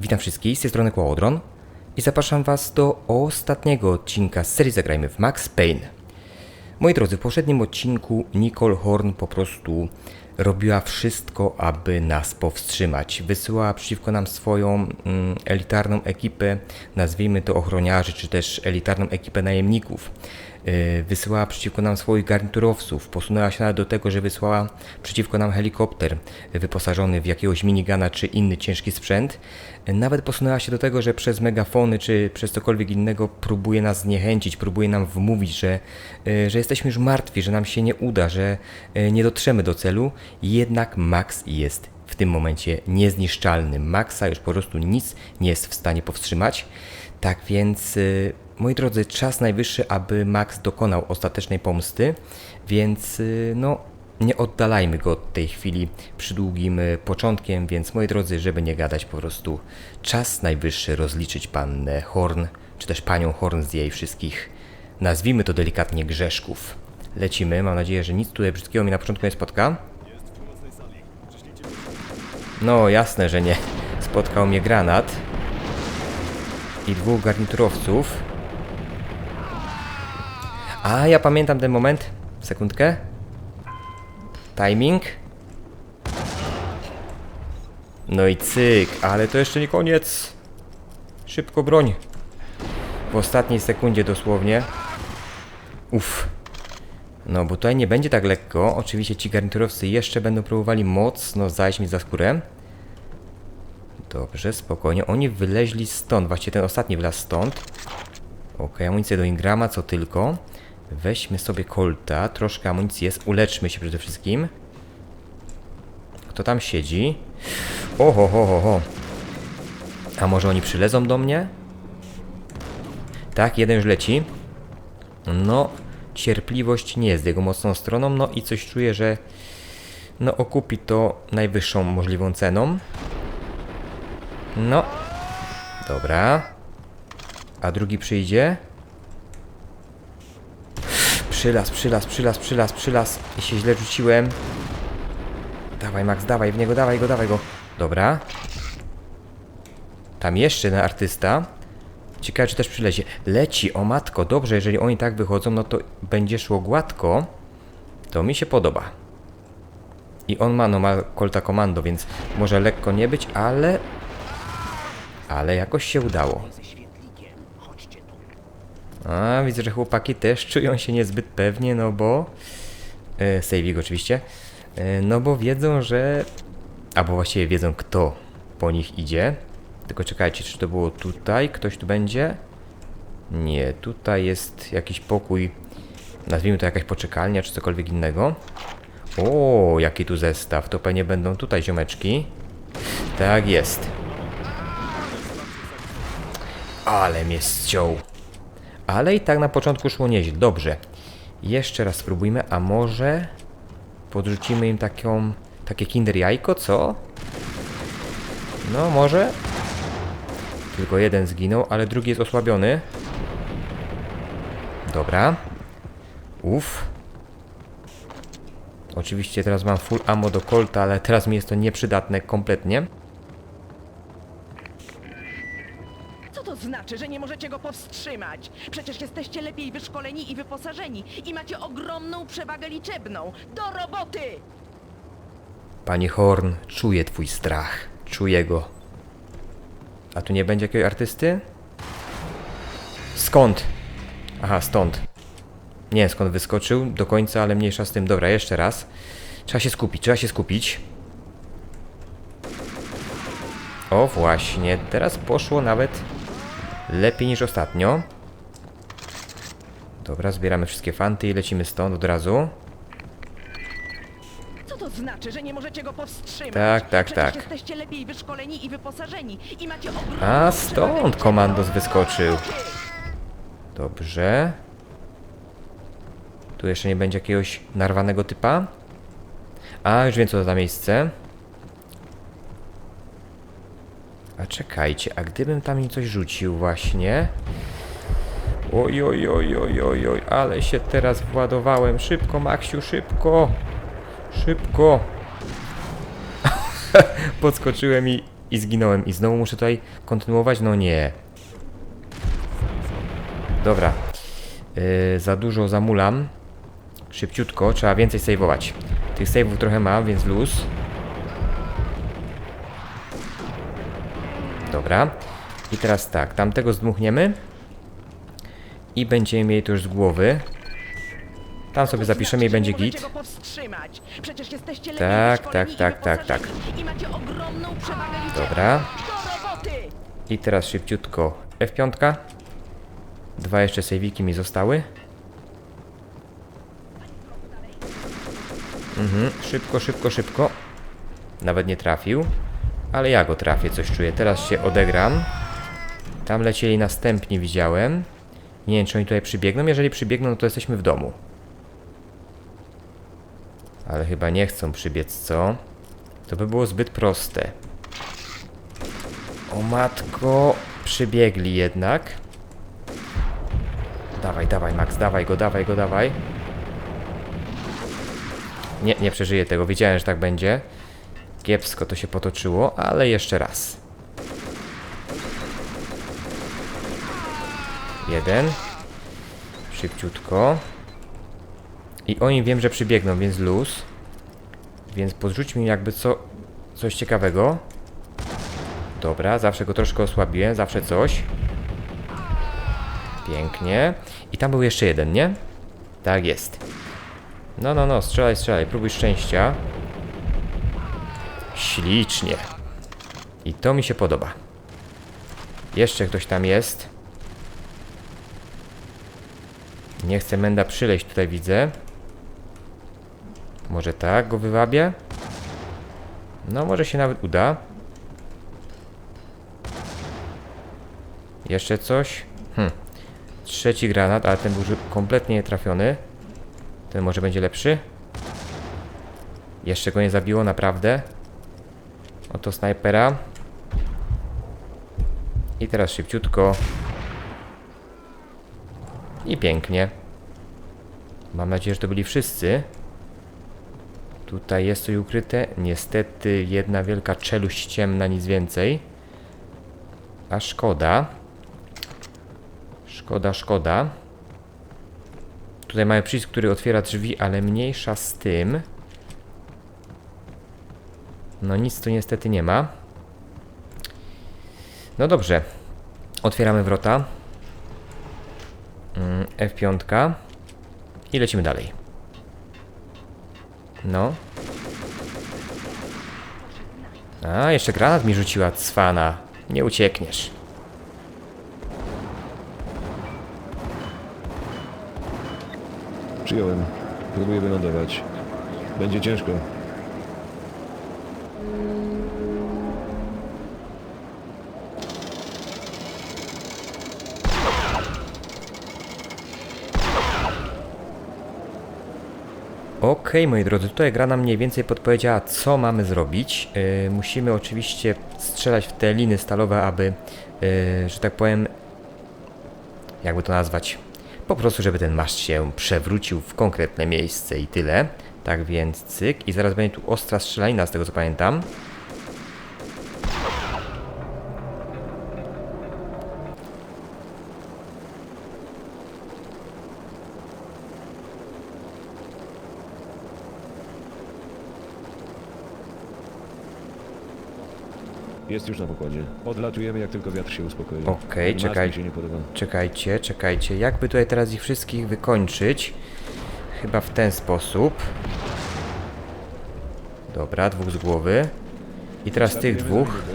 Witam wszystkich, z tej strony Kłodron i zapraszam Was do ostatniego odcinka z serii Zagrajmy w Max Payne. Moi drodzy, w poprzednim odcinku Nicole Horn po prostu robiła wszystko, aby nas powstrzymać. Wysyłała przeciwko nam swoją mm, elitarną ekipę, nazwijmy to ochroniarzy, czy też elitarną ekipę najemników. Yy, Wysyłała przeciwko nam swoich garniturowców. Posunęła się nawet do tego, że wysłała przeciwko nam helikopter wyposażony w jakiegoś minigana czy inny ciężki sprzęt. Yy, Nawet posunęła się do tego, że przez megafony czy przez cokolwiek innego próbuje nas zniechęcić, próbuje nam wmówić, że, yy, że jesteśmy już martwi, że nam się nie uda, że nie dotrzemy do celu. Jednak Max jest w tym momencie niezniszczalny. Maxa już po prostu nic nie jest w stanie powstrzymać. Tak więc, moi drodzy, czas najwyższy, aby Max dokonał ostatecznej pomsty, więc y, no, nie oddalajmy go od tej chwili przydługim y, początkiem, więc moi drodzy, żeby nie gadać, po prostu czas najwyższy rozliczyć pannę Horn, czy też panią Horn z jej wszystkich, nazwijmy to delikatnie grzeszków. Lecimy, mam nadzieję, że nic tutaj brzydkiego mi na początku nie spotka. No, jasne, że nie. Spotkał mnie granat i dwóch garniturowców. A, ja pamiętam ten moment. Sekundkę. Timing. No i cyk, ale to jeszcze nie koniec. Szybko broń. W ostatniej sekundzie dosłownie. Uff. No, bo tutaj nie będzie tak lekko. Oczywiście ci garniturowcy jeszcze będą próbowali mocno zajść mi za skórę. Dobrze, spokojnie. Oni wyleźli stąd. Właściwie ten ostatni wlazł stąd. Ok, amunicję do Ingrama, co tylko. Weźmy sobie Colta. Troszkę amunicji jest. Uleczmy się przede wszystkim. Kto tam siedzi? Oho, ho, ho, ho. A może oni przylezą do mnie? Tak, jeden już leci. No, cierpliwość nie jest jego mocną stroną, no i coś czuję, że no okupi to najwyższą możliwą ceną. No, dobra. A drugi przyjdzie. Przylas, przylas, przylas, przylas, przylas. I się źle rzuciłem. Dawaj, Max, dawaj w niego, dawaj go, dawaj go. Dobra. Tam jeszcze jeden artysta. Ciekawe, czy też przylezie. Leci, o matko, dobrze, jeżeli oni tak wychodzą, no to będzie szło gładko. To mi się podoba. I on ma, no ma Colta Komando, więc może lekko nie być, ale... Ale jakoś się udało. A, widzę, że chłopaki też czują się niezbyt pewnie, no bo... E, Saving oczywiście. E, no bo wiedzą, że... Albo właściwie wiedzą, kto po nich idzie. Tylko czekajcie, czy to było tutaj? Ktoś tu będzie? Nie, tutaj jest jakiś pokój. Nazwijmy to jakaś poczekalnia, czy cokolwiek innego. O, jaki tu zestaw. To pewnie będą tutaj ziomeczki. Tak jest. Ale mnie ściął. Ale i tak na początku szło nieźle. Dobrze. Jeszcze raz spróbujmy, a może podrzucimy im taką, takie kinder jajko, co? No, może. Tylko jeden zginął, ale drugi jest osłabiony. Dobra. Uff. Oczywiście teraz mam full ammo do Colta, ale teraz mi jest to nieprzydatne kompletnie. Co to znaczy, że nie możecie go powstrzymać? Przecież jesteście lepiej wyszkoleni i wyposażeni i macie ogromną przewagę liczebną. Do roboty! Pani Horn, czuję twój strach. Czuję go. A tu nie będzie jakiegoś artysty? Skąd? Aha, stąd. Nie skąd wyskoczył do końca, ale mniejsza z tym. Dobra, jeszcze raz. Trzeba się skupić, trzeba się skupić. O właśnie, teraz poszło nawet lepiej niż ostatnio. Dobra, zbieramy wszystkie fanty i lecimy stąd od razu. Co to znaczy, że nie możecie go powstrzymać? Tak, tak, Przecież tak. jesteście lepiej wyszkoleni i wyposażeni i macie ogromną A, stąd komandos wyskoczył. Dobrze. Tu jeszcze nie będzie jakiegoś narwanego typa. A, już wiem co to za miejsce. A czekajcie, a gdybym tam im coś rzucił właśnie... Oj, oj, oj, oj, oj, oj, ale się teraz władowałem. Szybko, Maksiu, szybko! Szybko! Podskoczyłem i I zginąłem. I znowu muszę tutaj kontynuować? No nie. Dobra. Yy, za dużo zamulam. Szybciutko, trzeba więcej saveować. Tych saveów trochę mam, więc luz. Dobra. I teraz tak, tamtego zdmuchniemy. I będziemy mieli to już z głowy. Tam sobie zapiszemy i znaczy, będzie git. Tak, tak, tak, tak, liczebną. Dobra. I teraz szybciutko F5. Dwa jeszcze sejwiki mi zostały. Mhm, szybko, szybko, szybko. Nawet nie trafił. Ale ja go trafię, coś czuję. Teraz się odegram. Tam lecieli następni, widziałem. Nie wiem, czy oni tutaj przybiegną. Jeżeli przybiegną, no to jesteśmy w domu. Ale chyba nie chcą przybiec, co? To by było zbyt proste. O matko, przybiegli jednak. Dawaj, dawaj, Max, dawaj go, dawaj go, dawaj. Nie, nie przeżyję tego, wiedziałem, że tak będzie. Kiepsko to się potoczyło, ale jeszcze raz. Jeden. Szybciutko. I oni wiem, że przybiegną, więc luz. Więc podrzuć mi jakby co, coś ciekawego. Dobra, zawsze go troszkę osłabiłem, zawsze coś. Pięknie. I tam był jeszcze jeden, nie? Tak jest. No, no, no, strzelaj, strzelaj, próbuj szczęścia. Ślicznie. I to mi się podoba. Jeszcze ktoś tam jest. Nie chce Menda przyleść, tutaj widzę. Może tak go wywabię? No, może się nawet uda. Jeszcze coś? Hm. Trzeci granat, ale ten był kompletnie trafiony. Ten może będzie lepszy. Jeszcze go nie zabiło, naprawdę. Oto snajpera. I teraz szybciutko. I pięknie. Mam nadzieję, że to byli wszyscy. Tutaj jest coś ukryte. Niestety jedna wielka czeluść ciemna, nic więcej. A szkoda. Szkoda, szkoda. Tutaj mamy przycisk, który otwiera drzwi, ale mniejsza z tym. No nic tu niestety nie ma. No dobrze. Otwieramy wrota. Mm, F5. I lecimy dalej. No. A, jeszcze granat mi rzuciła cwana. Nie uciekniesz. Przyjąłem. Próbuję wylądować. Będzie ciężko. Okej, moi drodzy, tutaj gra nam mniej więcej podpowiedziała, co mamy zrobić. Yy, musimy oczywiście strzelać w te liny stalowe, aby, yy, że tak powiem, jakby to nazwać, po prostu, żeby ten maszt się przewrócił w konkretne miejsce i tyle. Tak więc cyk. I zaraz będzie tu ostra strzelanina, z tego co pamiętam. Jest już na pokładzie. Odlatujemy jak tylko wiatr się uspokoi. Okej, Masku czekaj. się nie podoba. Czekajcie, czekajcie. Jakby tutaj teraz ich wszystkich wykończyć? Chyba w ten sposób. Dobra, dwóch z głowy. I teraz tych za dwóch. minutę.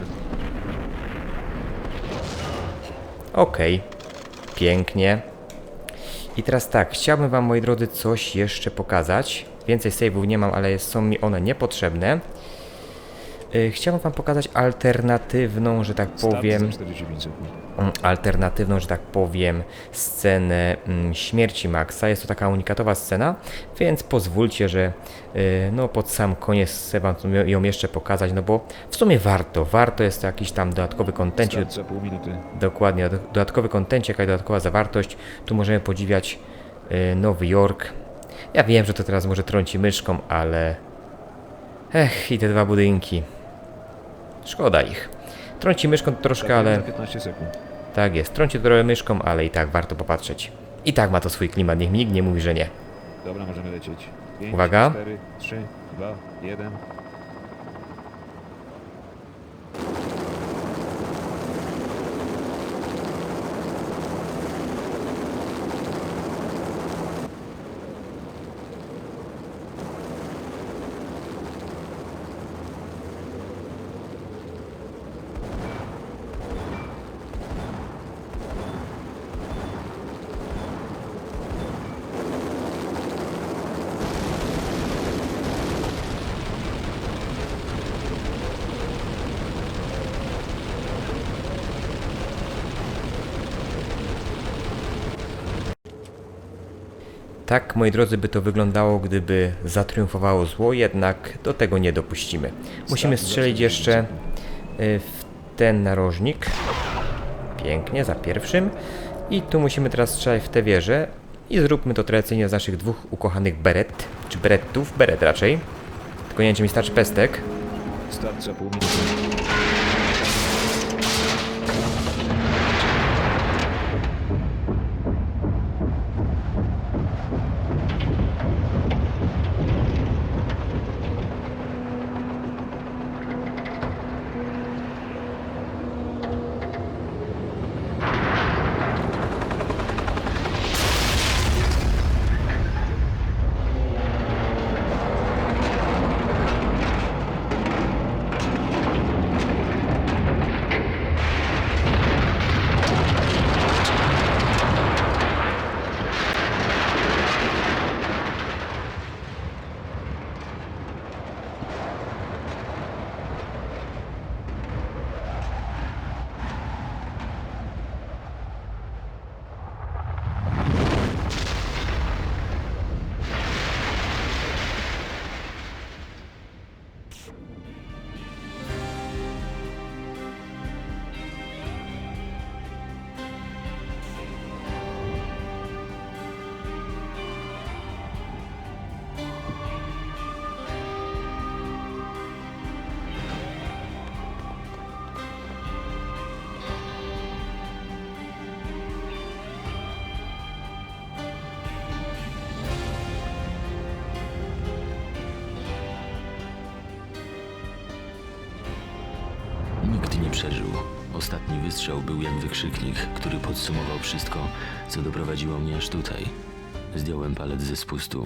Okej. Pięknie. I teraz tak, chciałbym wam, moi drodzy, coś jeszcze pokazać. Więcej save'ów nie mam, ale są mi one niepotrzebne. Yy, chciałbym wam pokazać alternatywną, że tak powiem... za 45 sekund. mm, alternatywną, że tak powiem, scenę mm, śmierci Maxa. Jest to taka unikatowa scena, więc pozwólcie, że y, no pod sam koniec chcę wam ją- jeszcze pokazać, no bo w sumie warto, warto jest to jakiś tam dodatkowy kontencik, dokładnie, do- dodatkowy kontencik, jakaś dodatkowa zawartość. Tu możemy podziwiać y, Nowy Jork. Ja wiem, że to teraz może trąci myszką, ale ech, i te dwa budynki. Szkoda ich. Trąci myszką troszkę, ale... Za 15 sekund. Tak jest, trąci trochę myszką, ale i tak warto popatrzeć. I tak ma to swój klimat, niech mi nikt nie mówi, że nie. Dobra, możemy lecieć. 5, Uwaga. 4, 3, 2, 1. Tak, moi drodzy, by to wyglądało, gdyby zatriumfowało zło, jednak do tego nie dopuścimy. Musimy strzelić jeszcze y, w ten narożnik. Pięknie, za pierwszym. I tu musimy teraz strzelać w tę wieżę. I zróbmy to tradycyjnie z naszych dwóch ukochanych beret, czy berettów, beret raczej. Tylko nie wiem, czy mi starczy pestek. Start za pół minuty. Przeżył. Ostatni wystrzał był jak wykrzyknik, który podsumował wszystko, co doprowadziło mnie aż tutaj. Zdjąłem palec ze spustu.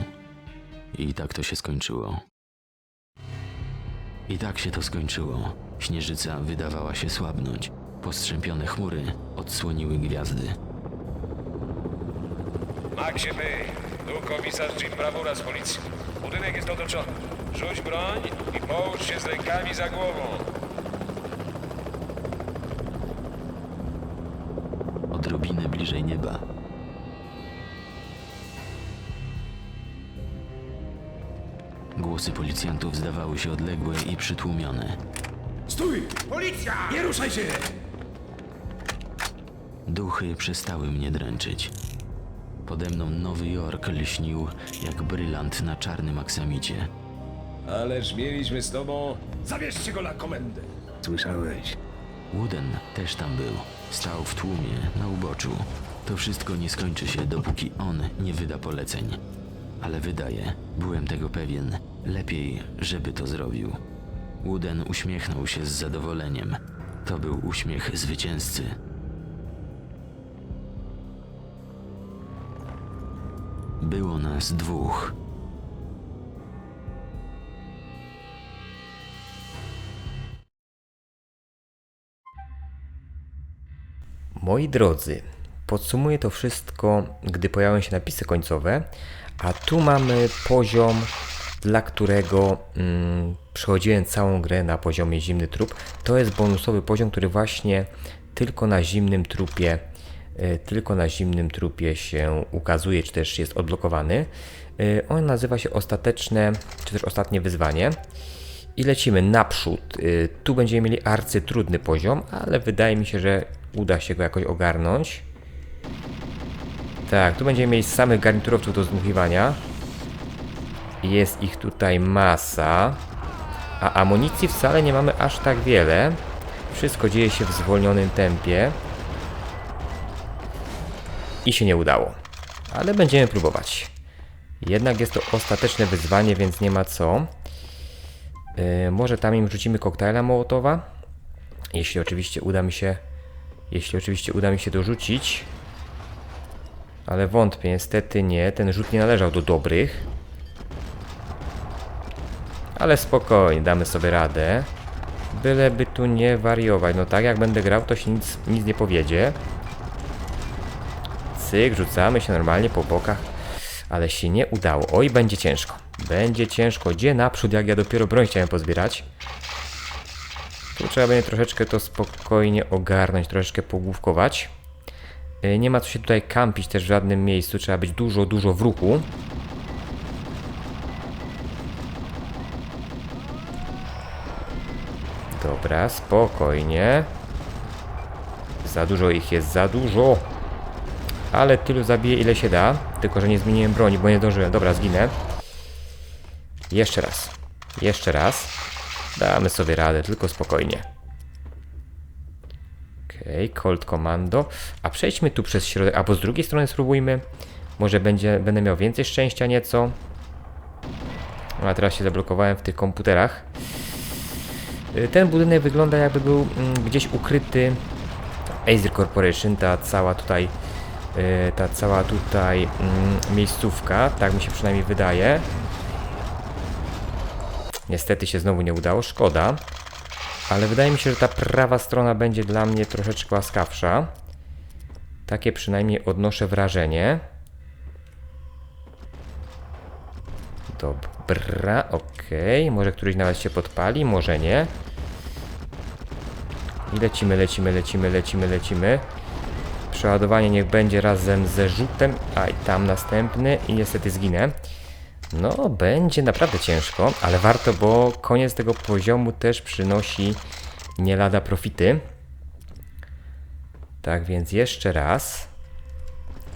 I tak to się skończyło. I tak się to skończyło. Śnieżyca wydawała się słabnąć. Postrzępione chmury odsłoniły gwiazdy. Maxie Bay, tu komisarz Jim Bravura z policji. Budynek jest otoczony. Rzuć broń i połóż się z rękami za głową. Bliżej nieba. Głosy policjantów zdawały się odległe i przytłumione. Stój! Policja! Nie ruszaj się! Duchy przestały mnie dręczyć. Pode mną Nowy Jork lśnił jak brylant na czarnym aksamicie. Ależ mieliśmy z tobą... Zabierzcie go na komendę. Słyszałeś? Wooden też tam był. Stał w tłumie, na uboczu. To wszystko nie skończy się, dopóki on nie wyda poleceń. Ale wydaje, byłem tego pewien, lepiej, żeby to zrobił. Wooden uśmiechnął się z zadowoleniem. To był uśmiech zwycięzcy. Było nas dwóch. Moi drodzy, podsumuję to wszystko, gdy pojawią się napisy końcowe, a tu mamy poziom, dla którego mm, przechodziłem całą grę na poziomie zimny trup. To jest bonusowy poziom, który właśnie tylko na zimnym trupie, y, tylko na zimnym trupie się ukazuje, czy też jest odblokowany. Y, on nazywa się ostateczne, czy też ostatnie wyzwanie. I lecimy naprzód. Y, Tu będziemy mieli arcytrudny poziom, ale wydaje mi się, że uda się go jakoś ogarnąć. Tak, tu będziemy mieli samych garniturowców do zdmuchiwania. Jest ich tutaj masa. A amunicji wcale nie mamy aż tak wiele. Wszystko dzieje się w zwolnionym tempie. I się nie udało. Ale będziemy próbować. Jednak jest to ostateczne wyzwanie, więc nie ma co. Yy, może tam im rzucimy koktajla Mołotowa? Jeśli oczywiście uda mi się... Jeśli oczywiście uda mi się dorzucić. Ale wątpię, niestety nie. Ten rzut nie należał do dobrych. Ale spokojnie, damy sobie radę. Byleby tu nie wariować. No tak, jak będę grał, to się nic, nic nie powiedzie. Cyk, rzucamy się normalnie po bokach. Ale się nie udało. Oj, będzie ciężko. Będzie ciężko. Gdzie naprzód, jak ja dopiero broń chciałem pozbierać. Tu trzeba będzie troszeczkę to spokojnie ogarnąć, troszeczkę pogłówkować. Yy, Nie ma co się tutaj kampić też w żadnym miejscu. Trzeba być dużo, dużo w ruchu. Dobra, spokojnie. Za dużo ich jest, za dużo. Ale tylu zabiję ile się da. Tylko, że nie zmieniłem broni, bo nie zdążyłem. Dobra, zginę. Jeszcze raz. Jeszcze raz. Damy sobie radę, tylko spokojnie. Okej, okay, Colt Commando. A przejdźmy tu przez środek, albo z drugiej strony spróbujmy. Może będzie, będę miał więcej szczęścia nieco. A teraz się zablokowałem w tych komputerach. Y, Ten budynek wygląda jakby był mm, gdzieś ukryty Acer Corporation, ta cała tutaj y, ta cała tutaj mm, miejscówka, tak mi się przynajmniej wydaje. Niestety się znowu nie udało, szkoda. Ale wydaje mi się, że ta prawa strona będzie dla mnie troszeczkę łaskawsza. Takie przynajmniej odnoszę wrażenie. Dobra, okej. Może któryś nawet się podpali, może nie. I lecimy, lecimy, lecimy, lecimy, lecimy. Przeładowanie niech będzie razem ze rzutem, a i tam następny i niestety zginę. No, będzie naprawdę ciężko, ale warto, bo koniec tego poziomu też przynosi nie lada profity. Tak więc jeszcze raz.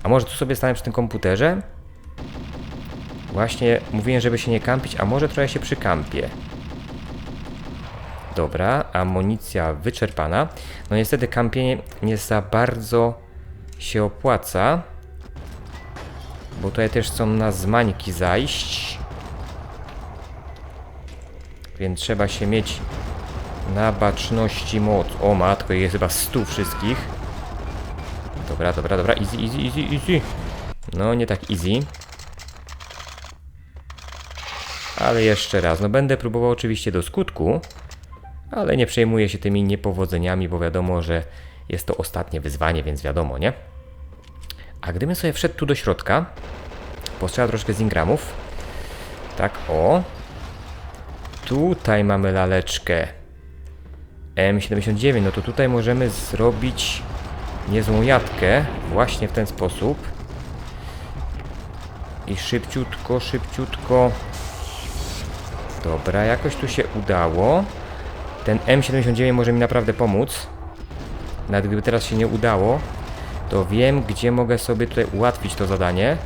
A może tu sobie stanę przy tym komputerze? Właśnie mówiłem, żeby się nie kampić, a może trochę się przykampię. Dobra, amunicja wyczerpana. No niestety kampienie nie za bardzo się opłaca. Bo tutaj też chcą na zmańki zajść. Więc trzeba się mieć na baczności moc. O matko, jest chyba stu wszystkich. Dobra, dobra, dobra. Easy, easy, easy, easy. No, nie tak easy. Ale jeszcze raz, no będę próbował oczywiście do skutku, ale nie przejmuję się tymi niepowodzeniami, bo wiadomo, że jest to ostatnie wyzwanie, więc wiadomo, nie? A gdybym sobie wszedł tu do środka, postrzelał troszkę z ingramów, tak o, tutaj mamy laleczkę M79, no to tutaj możemy zrobić niezłą jatkę właśnie w ten sposób. I szybciutko, szybciutko Dobra, jakoś tu się udało. Ten M79 może mi naprawdę pomóc. Nawet gdyby teraz się nie udało, to wiem, gdzie mogę sobie tutaj ułatwić to zadanie.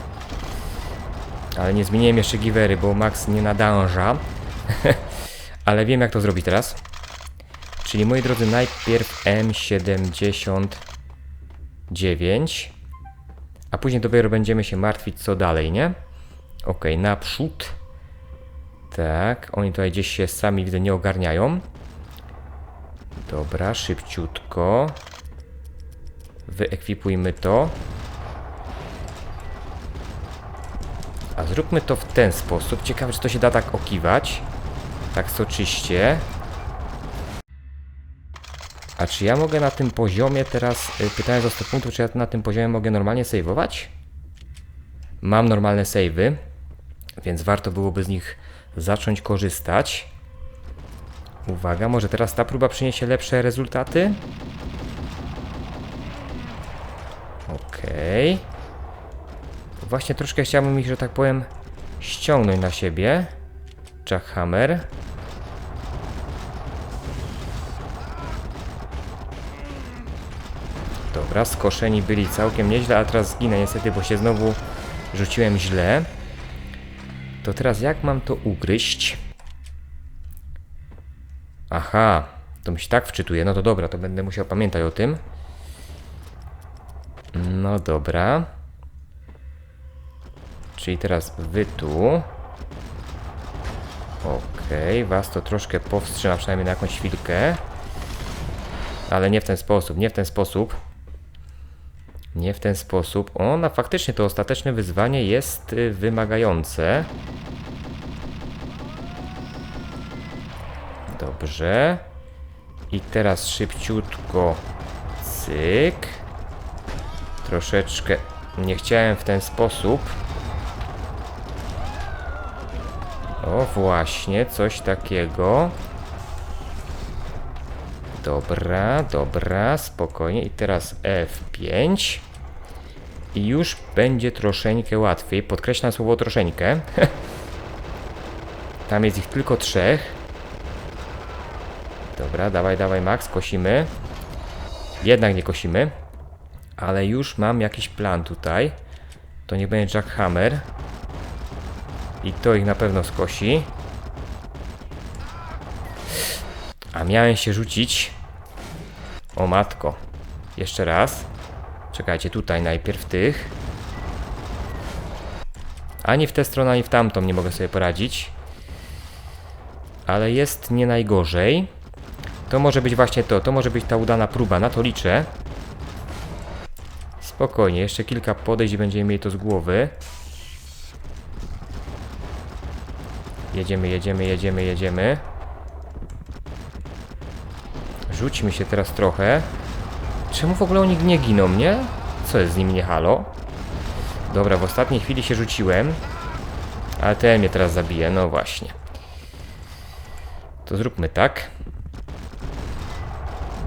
Ale nie zmieniłem jeszcze givery, bo Max nie nadąża. Ale wiem, jak to zrobić teraz. Czyli, moi drodzy, najpierw M79. A później dopiero będziemy się martwić, co dalej, nie? Ok, naprzód. Tak, oni tutaj gdzieś się sami widzę nie ogarniają. Dobra, szybciutko. Wyekwipujmy to. A zróbmy to w ten sposób. Ciekawe, czy to się da tak okiwać. Tak soczyście. A czy ja mogę na tym poziomie teraz, pytanie za 100 punktów, czy ja na tym poziomie mogę normalnie saveować? Mam normalne savey, więc warto byłoby z nich zacząć korzystać. Uwaga, może teraz ta próba przyniesie lepsze rezultaty? Okej. Okay. Właśnie troszkę chciałbym ich, że tak powiem, ściągnąć na siebie. Jackhammer. Dobra, skoszeni byli całkiem nieźle, a teraz zginę niestety, bo się znowu rzuciłem źle. To teraz jak mam to ugryźć? Aha, To mi się tak wczytuje. No to dobra, to będę musiał pamiętać o tym. No dobra. Czyli teraz wy tu. Okej, was to troszkę powstrzyma, przynajmniej na jakąś chwilkę. Ale nie w ten sposób, nie w ten sposób. Nie w ten sposób. O, no faktycznie to ostateczne wyzwanie jest y, wymagające. Dobrze. I teraz szybciutko. Cyk. Troszeczkę nie chciałem w ten sposób. O, właśnie, coś takiego. Dobra, dobra, spokojnie. I teraz F5. I już będzie troszeczkę łatwiej. Podkreślam słowo troszeczkę. Tam jest ich tylko trzech. Dobra, dawaj, dawaj, Max, kosimy. Jednak nie kosimy. Ale już mam jakiś plan tutaj. To nie będzie Jackhammer. I to ich na pewno skosi. A miałem się rzucić. O matko. Jeszcze raz. Czekajcie, tutaj najpierw tych. Ani w tę stronę, ani w tamtą nie mogę sobie poradzić. Ale jest nie najgorzej. To może być właśnie to. To może być ta udana próba. Na to liczę. Spokojnie, jeszcze kilka podejść i będziemy mieli to z głowy. Jedziemy, jedziemy, jedziemy, jedziemy. Rzućmy się teraz trochę. Czemu w ogóle oni nie giną, nie? Co jest z nimi nie halo? Dobra, w ostatniej chwili się rzuciłem. Ale ten mnie teraz zabije, no właśnie. To zróbmy tak.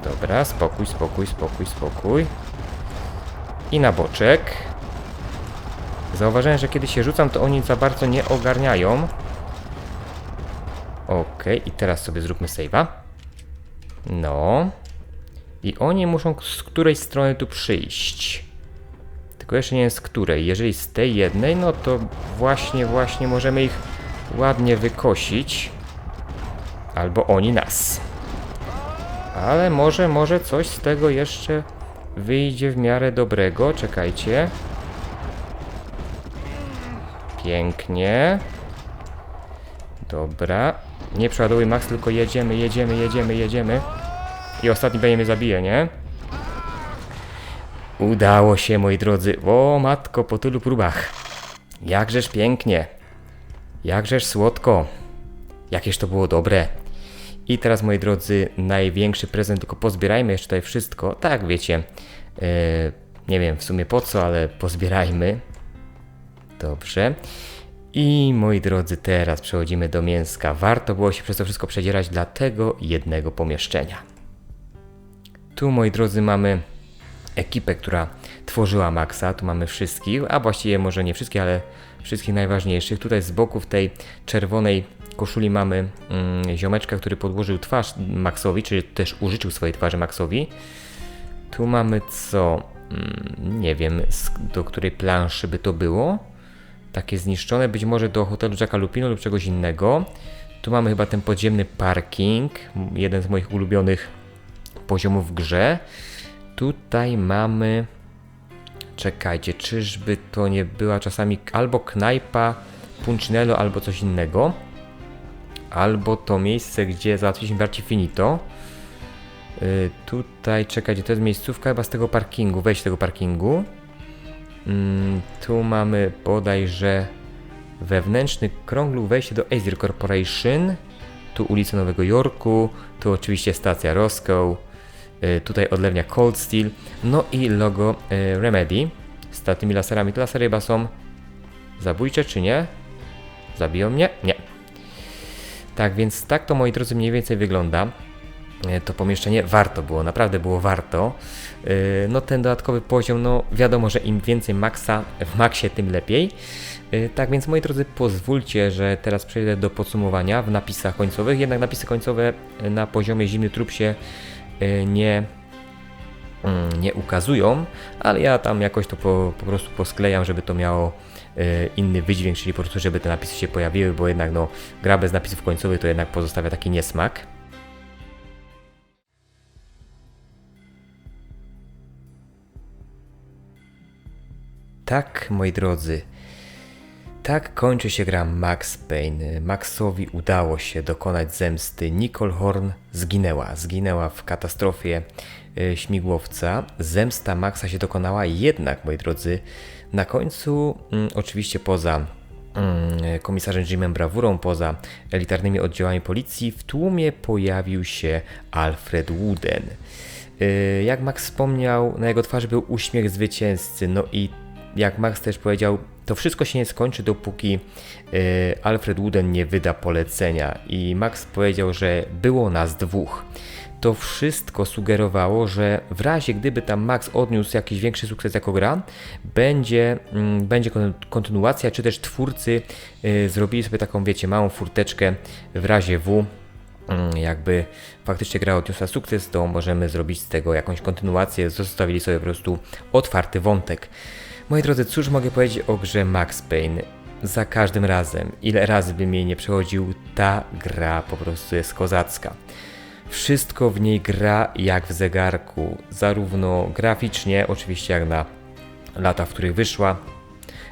Dobra, spokój, spokój, spokój, spokój. I na boczek. Zauważyłem, że kiedy się rzucam, to oni za bardzo nie ogarniają. Okej, i teraz sobie zróbmy save'a. No. I oni muszą z której strony tu przyjść. Tylko jeszcze nie wiem z której. Jeżeli z tej jednej, no to właśnie, właśnie możemy ich ładnie wykosić. Albo oni nas. Ale może, może coś z tego jeszcze wyjdzie w miarę dobrego. Czekajcie. Pięknie. Dobra. Nie przeładowuj Max, tylko jedziemy, jedziemy, jedziemy, jedziemy. I ostatni będzie mnie zabije, nie? Udało się, moi drodzy. O, matko, po tylu próbach. Jakżeż pięknie. Jakżeż słodko. Jakież to było dobre. I teraz, moi drodzy, największy prezent, tylko pozbierajmy jeszcze tutaj wszystko. Tak, wiecie, yy, nie wiem w sumie po co, ale pozbierajmy. Dobrze. I moi drodzy, teraz przechodzimy do mięska. Warto było się przez to wszystko przedzierać dla tego jednego pomieszczenia. Tu, moi drodzy, mamy ekipę, która tworzyła Maxa. Tu mamy wszystkich, a właściwie może nie wszystkich, ale wszystkich najważniejszych. Tutaj z boku w tej czerwonej koszuli mamy mm, ziomeczka, który podłożył twarz Maxowi, czyli też użyczył swojej twarzy Maxowi. Tu mamy co? Mm, nie wiem, do której planszy by to było. Takie zniszczone, być może do hotelu Jacka Lupino lub czegoś innego. Tu mamy chyba ten podziemny parking, jeden z moich ulubionych poziomów w grze. Tutaj mamy. Czekajcie, czyżby to nie była czasami albo knajpa Punchinello, albo coś innego. Albo to miejsce, gdzie załatwiliśmy Barci Finito. Yy, tutaj, czekajcie, to jest miejscówka chyba z tego parkingu, wejść tego parkingu. Mm, tu mamy bodajże wewnętrzny krąg lub wejście do Acer Corporation. Tu ulica Nowego Jorku, tu oczywiście stacja Roscoe, y, tutaj odlewnia Cold Steel, no i logo y, Remedy z tymi laserami. Te lasery chyba są zabójcze czy nie? Zabiją mnie? Nie. Tak więc tak to moi drodzy mniej więcej wygląda. E, To pomieszczenie warto było, naprawdę było warto. Yy, No ten dodatkowy poziom, no wiadomo, że im więcej maksa w maksie, tym lepiej. Yy, Tak więc moi drodzy, pozwólcie, że teraz przejdę do podsumowania w napisach końcowych. Jednak napisy końcowe na poziomie zimny trup się nie, mm, nie ukazują, ale ja tam jakoś to po, po prostu posklejam, żeby to miało E, inny wydźwięk, czyli po prostu, żeby te napisy się pojawiły, bo jednak no, gra bez napisów końcowych to jednak pozostawia taki niesmak. Tak, moi drodzy, tak kończy się gra Max Payne. Maxowi udało się dokonać zemsty. Nicole Horn zginęła. Zginęła w katastrofie e, śmigłowca. Zemsta Maxa się dokonała, jednak, moi drodzy, na końcu, mm, oczywiście poza mm, komisarzem Jimem Brawurą, poza elitarnymi oddziałami policji, w tłumie pojawił się Alfred Wooden. Y, Jak Max wspomniał, na jego twarzy był uśmiech zwycięzcy. No i jak Max też powiedział, to wszystko się nie skończy, dopóki y, Alfred Wooden nie wyda polecenia. I Max powiedział, że było nas dwóch. To wszystko sugerowało, że w razie gdyby tam Max odniósł jakiś większy sukces jako gra, będzie, mm, będzie kon- kontynuacja, czy też twórcy y, zrobili sobie taką, wiecie, małą furteczkę w razie W, Mm, jakby faktycznie gra odniosła sukces, to możemy zrobić z tego jakąś kontynuację. Zostawili sobie po prostu otwarty wątek. Moi drodzy, cóż mogę powiedzieć o grze Max Payne? Za każdym razem, ile razy bym jej nie przechodził, ta gra po prostu jest kozacka. Wszystko w niej gra jak w zegarku, zarówno graficznie, oczywiście jak na lata, w których wyszła,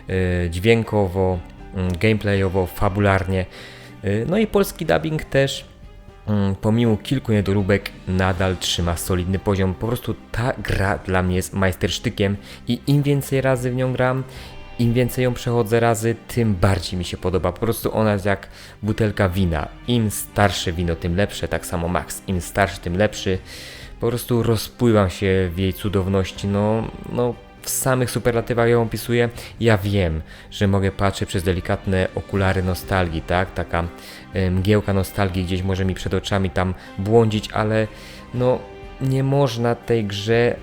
yy, dźwiękowo, mm, gameplayowo, fabularnie. Yy, No i polski dubbing też, mm, pomimo kilku niedoróbek, nadal trzyma solidny poziom. Po prostu ta gra dla mnie jest majstersztykiem i im więcej razy w nią gram, im więcej ją przechodzę razy, tym bardziej mi się podoba. Po prostu ona jest jak butelka wina. Im starsze wino, tym lepsze. Tak samo Max. Im starszy, tym lepszy. Po prostu rozpływam się w jej cudowności. No, no w samych superlatywach ją opisuję. Ja wiem, że mogę patrzeć przez delikatne okulary nostalgii, tak? Taka mgiełka nostalgii gdzieś może mi przed oczami tam błądzić, ale no nie można tej grze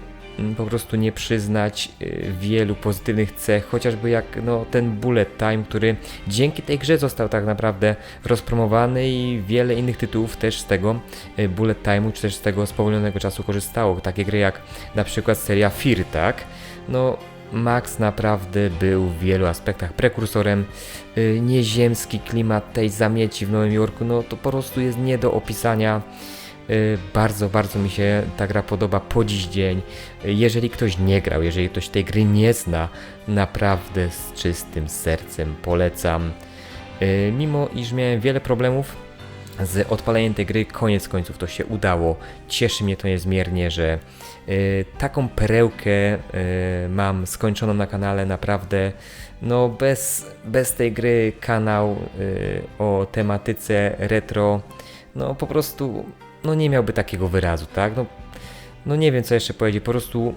po prostu nie przyznać y, wielu pozytywnych cech, chociażby jak no, ten bullet time, który dzięki tej grze został tak naprawdę rozpromowany i wiele innych tytułów też z tego y, bullet time'u, czy też z tego spowolnionego czasu korzystało. Takie gry jak na przykład seria Fear, tak? No, Max naprawdę był w wielu aspektach prekursorem. Y, Nieziemski klimat tej zamieci w Nowym Jorku, no to po prostu jest nie do opisania. Y, Bardzo, bardzo mi się ta gra podoba po dziś dzień. Y, Jeżeli ktoś nie grał, jeżeli ktoś tej gry nie zna, naprawdę z czystym sercem polecam. Y, Mimo iż miałem wiele problemów z odpaleniem tej gry, koniec końców to się udało. Cieszy mnie to niezmiernie, że taką perełkę mam skończoną na kanale. Naprawdę, no bez, bez tej gry kanał o tematyce retro, no po prostu no nie miałby takiego wyrazu, tak? No, no nie wiem co jeszcze powiedzieć, po prostu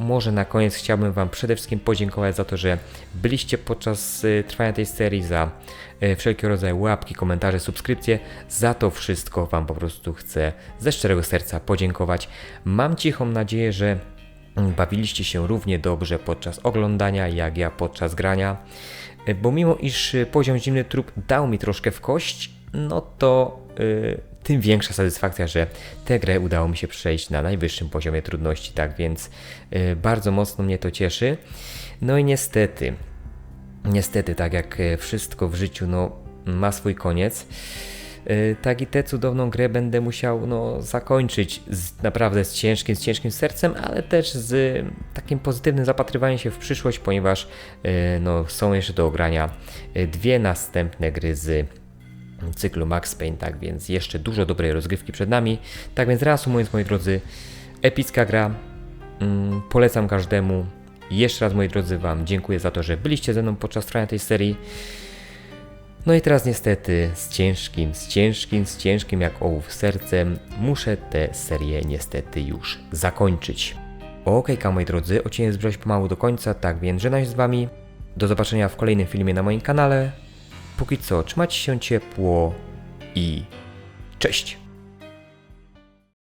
może na koniec chciałbym Wam przede wszystkim podziękować za to, że byliście podczas y, trwania tej serii, za y, wszelkie rodzaje łapki, komentarze, subskrypcje. Za to wszystko Wam po prostu chcę ze szczerego serca podziękować. Mam cichą nadzieję, że bawiliście się równie dobrze podczas oglądania, jak ja podczas grania. Y, Bo mimo iż poziom zimny trup dał mi troszkę w kość, no to y, tym większa satysfakcja, że tę grę udało mi się przejść na najwyższym poziomie trudności, tak więc y, bardzo mocno mnie to cieszy. No i niestety, niestety, tak jak y, wszystko w życiu, no, ma swój koniec. Y, Tak i tę cudowną grę będę musiał no, zakończyć z, naprawdę z ciężkim, z ciężkim sercem, ale też z y, takim pozytywnym zapatrywaniem się w przyszłość, ponieważ no, są jeszcze do ogrania dwie następne gry z cyklu Max Payne, tak więc jeszcze dużo dobrej rozgrywki przed nami. Tak więc reasumując, moi drodzy, epicka gra, mm, polecam każdemu. Jeszcze raz, moi drodzy, Wam dziękuję za to, że byliście ze mną podczas trwania tej serii. No i teraz niestety z ciężkim, z ciężkim, z ciężkim jak ołów sercem muszę tę serię niestety już zakończyć. Okejka moi drodzy, odcinek zbliża się pomału do końca, tak więc żegnam się z Wami. Do zobaczenia w kolejnym filmie na moim kanale. Póki co, trzymajcie się ciepło i cześć!